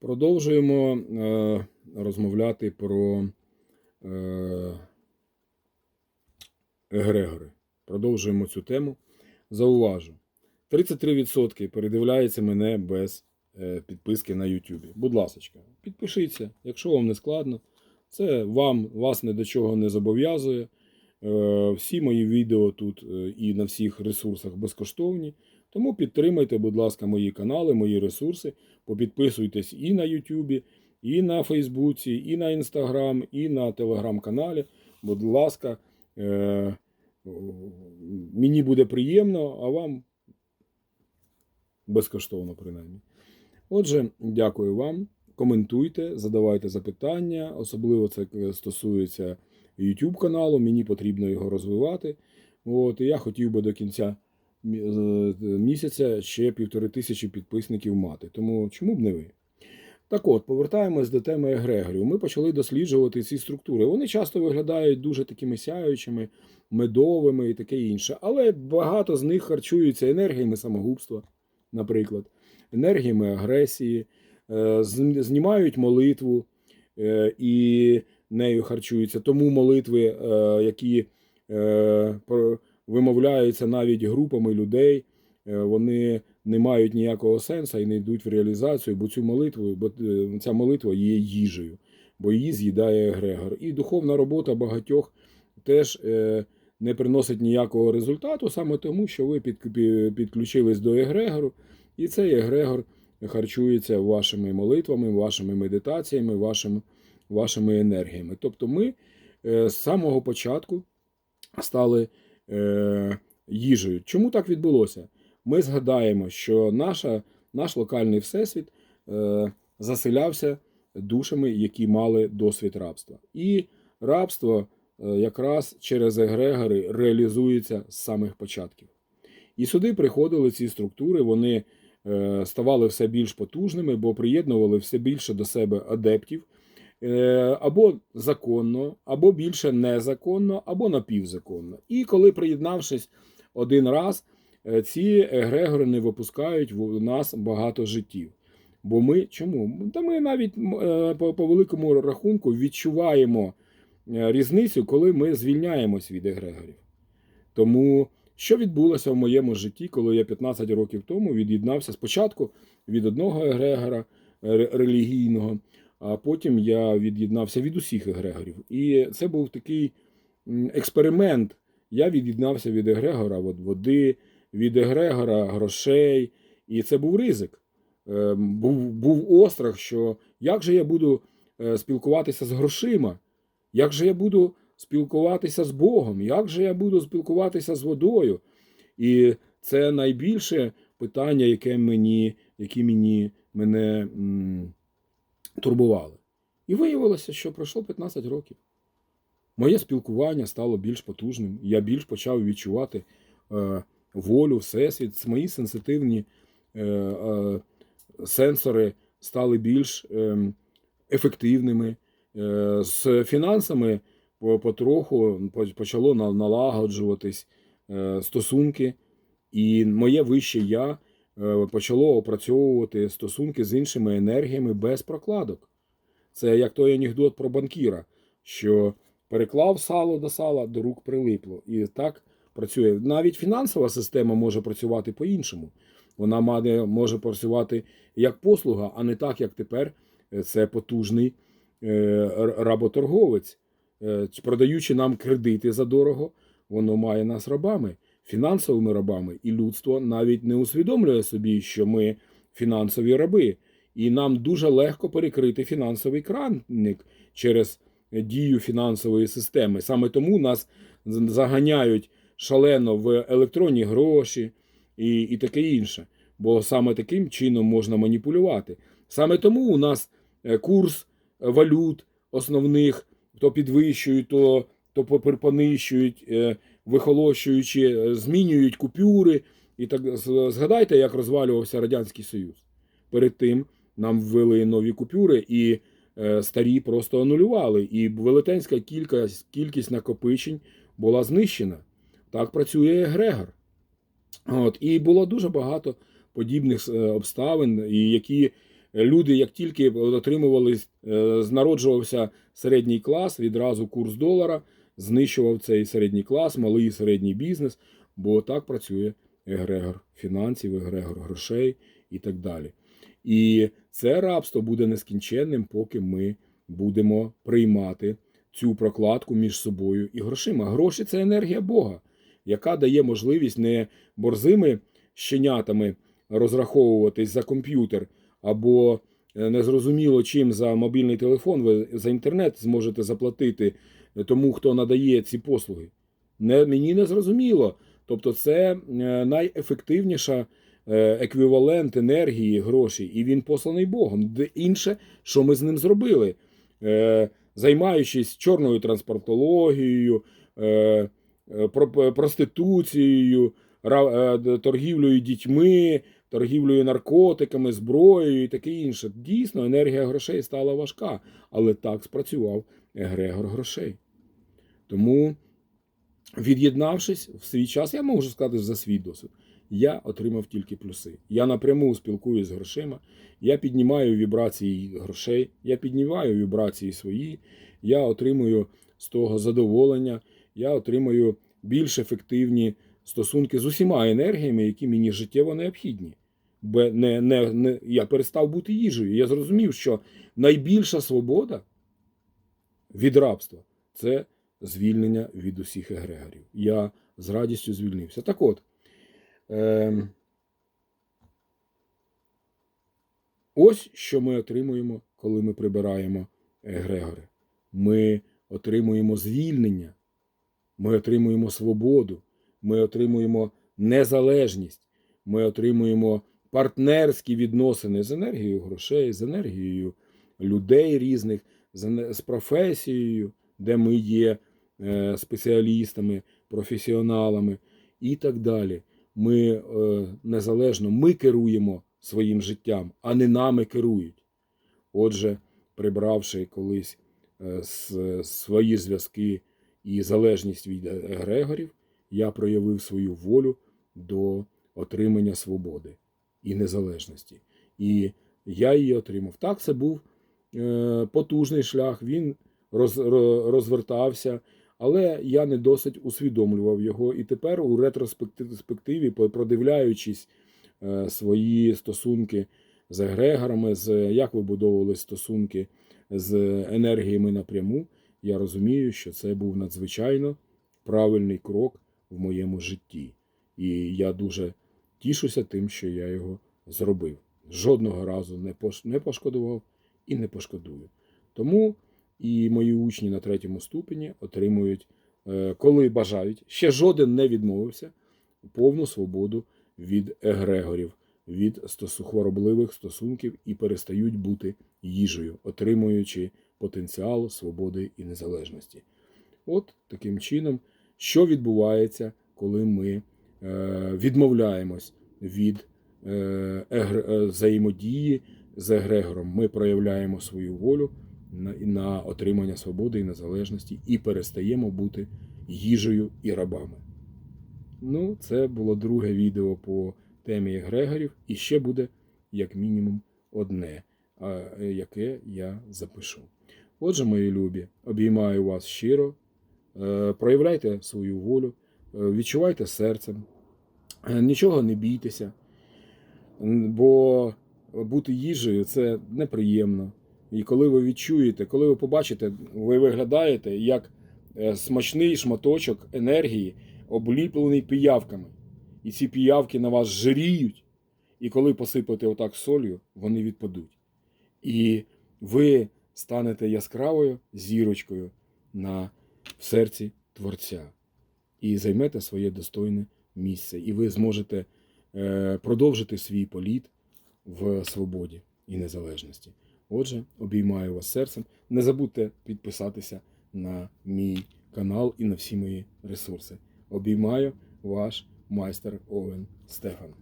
Продовжуємо е, розмовляти про е, егрегори. Продовжуємо цю тему. Зауважу: 33% передивляється мене без е, підписки на YouTube. Будь ласка, підпишіться, якщо вам не складно. Це вам вас ні до чого не зобов'язує. Е, всі мої відео тут е, і на всіх ресурсах безкоштовні. Тому підтримайте, будь ласка, мої канали, мої ресурси. Попідписуйтесь і на Ютубі, і на Фейсбуці, і на Інстаграм, і на телеграм-каналі. Будь ласка, е- мені буде приємно, а вам безкоштовно, принаймні. Отже, дякую вам. Коментуйте, задавайте запитання. Особливо це стосується YouTube каналу. Мені потрібно його розвивати. От, і я хотів би до кінця місяця ще півтори тисячі підписників мати. Тому чому б не ви? Так от, повертаємось до теми егрегорів. Ми почали досліджувати ці структури. Вони часто виглядають дуже такими сяючими, медовими і таке інше. Але багато з них харчуються енергіями самогубства, наприклад, енергіями агресії, е, знімають молитву е, і нею харчуються. Тому молитви, е, які вимовляються навіть групами людей, вони не мають ніякого сенсу і не йдуть в реалізацію, бо цю молитву, бо ця молитва є їжею, бо її з'їдає егрегор. І духовна робота багатьох теж не приносить ніякого результату, саме тому, що ви підключились до егрегору, і цей егрегор харчується вашими молитвами, вашими медитаціями, вашими, вашими енергіями. Тобто ми з самого початку стали їжею. Чому так відбулося? Ми згадаємо, що наша, наш локальний всесвіт е, заселявся душами, які мали досвід рабства. І рабство е, якраз через егрегори реалізується з самих початків. І сюди приходили ці структури, вони е, ставали все більш потужними, бо приєднували все більше до себе адептів. Е, або законно, або більше незаконно, або напівзаконно. І коли приєднавшись один раз, Е, ці егрегори не випускають в нас багато життів. Бо ми чому? Та ми навіть е, по, великому рахунку відчуваємо різницю, коли ми звільняємось від егрегорів. Тому що відбулося в моєму житті, коли я 15 років тому від'єднався спочатку від одного егрегора релігійного, а потім я від'єднався від усіх егрегорів. І це був такий експеримент. Я від'єднався від егрегора води від егрегора грошей. І це був ризик. Е, був був острах, що як же я буду е, спілкуватися з грошима, як же я буду спілкуватися з Богом, як же я буду спілкуватися з водою. І це найбільше питання, яке мені, які мені мене турбували. І виявилося, що пройшло 15 років. Моє спілкування стало більш потужним, я більш почав відчувати. Е, волю, всесвіт, мої сенситивні е, е, сенсори стали більш е, ефективними. Е, з фінансами потроху почало налагоджуватись е, стосунки, і моє вище я почало опрацьовувати стосунки з іншими енергіями без прокладок. Це як той анекдот про банкіра, що переклав сало до сала, до рук прилипло. І так працює. Навіть фінансова система може працювати по-іншому. Вона може працювати як послуга, а не так, як тепер. Е, це потужний е, работорговець. Е, продаючи нам кредити за дорого, воно має нас рабами, фінансовими рабами. І людство навіть не усвідомлює собі, що ми фінансові раби. І нам дуже легко перекрити фінансовий кранник через дію фінансової системи. Саме тому нас заганяють шалено в електронні гроші і, і таке інше. Бо саме таким чином можна маніпулювати. Саме тому у нас е, курс валют основних то підвищують, то то понищують, е, вихолощуючи, е, змінюють купюри. І так згадайте, як розвалювався Радянський Союз. Перед тим нам ввели нові купюри, і старі просто анулювали. І велетенська кількість, кількість накопичень була знищена. Так працює Егрегор. От, І було дуже багато подібних е, обставин, і які люди, як тільки отримували, е, народжувався середній клас, відразу курс долара знищував цей середній клас, малий і середній бізнес, бо так працює егрегор фінансів, егрегор грошей і так далі. І це рабство буде нескінченним, поки ми будемо приймати цю прокладку між собою і грошима. Гроші це енергія Бога, яка дає можливість не борзими щенятами розраховуватись за комп'ютер або е, незрозуміло чим за мобільний телефон, ви за інтернет зможете заплатити тому, хто надає ці послуги. Не, мені не зрозуміло. Тобто, це е, найефективніша е, еквівалент енергії, грошей, і він посланий Богом. Де інше, що ми з ним зробили, Е, займаючись чорною транспортологією, про- проституцією, торгівлею дітьми, торгівлею наркотиками, зброєю і таке інше. Дійсно, енергія грошей стала важка, але так спрацював егрегор грошей. Тому, від'єднавшись в свій час, я можу сказати за свій досвід. Я отримав тільки плюси. Я напряму спілкуюся з грошима, я піднімаю вібрації грошей, я піднімаю вібрації свої, я отримую з того задоволення, я отримую більш ефективні стосунки з усіма енергіями, які мені життєво необхідні. Бо не, не, не, я перестав бути їжею. Я зрозумів, що найбільша свобода від рабства це звільнення від усіх егрегорів. Я з радістю звільнився. Так от. Ем, ось що ми отримуємо, коли ми прибираємо егрегори. Ми отримуємо звільнення, ми отримуємо свободу, ми отримуємо незалежність, ми отримуємо партнерські відносини з енергією грошей, з енергією людей різних, з професією, де ми є е, спеціалістами, професіоналами і так далі. Ми е, незалежно ми керуємо своїм життям, а не нами керують. Отже, прибравши колись е, свої зв'язки і залежність від егрегорів, я проявив свою волю до отримання свободи і незалежності. І я її отримав. Так, це був е, потужний шлях, він роз, ро- розвертався, але я не досить усвідомлював його. І тепер у ретроспективі, продивляючись е, свої стосунки з егрегорами, з як вибудовували стосунки з енергіями напряму, я розумію, що це був надзвичайно правильний крок в моєму житті. І я дуже тішуся тим, що я його зробив. Жодного разу не пошкодував і не пошкодую. Тому і мої учні на третьому ступені отримують, е, коли бажають, ще жоден не відмовився, повну свободу від егрегорів, від хворобливих стосунків і перестають бути їжею, отримуючи потенціал свободи і незалежності. От таким чином, що відбувається, коли ми е, відмовляємось від е, взаємодії з егрегором. Ми проявляємо свою волю на, отримання свободи і незалежності і перестаємо бути їжею і рабами. Ну, це було друге відео по темі егрегорів, і ще буде як мінімум одне, е, яке я запишу. Отже, мої любі, обіймаю вас щиро, е, проявляйте свою волю, е, відчувайте серцем, нічого не бійтеся, бо бути їжею це неприємно. І коли ви відчуєте, коли ви побачите, ви виглядаєте як е, смачний шматочок енергії, обліплений піявками. І ці піявки на вас жиріють, і коли посипати отак солью, вони відпадуть. І ви станете яскравою зірочкою на в серці Творця і займете своє достойне місце. І ви зможете е, продовжити свій політ в свободі і незалежності. Отже, обіймаю вас серцем. Не забудьте підписатися на мій канал і на всі мої ресурси. Обіймаю ваш майстер Овен Стефан.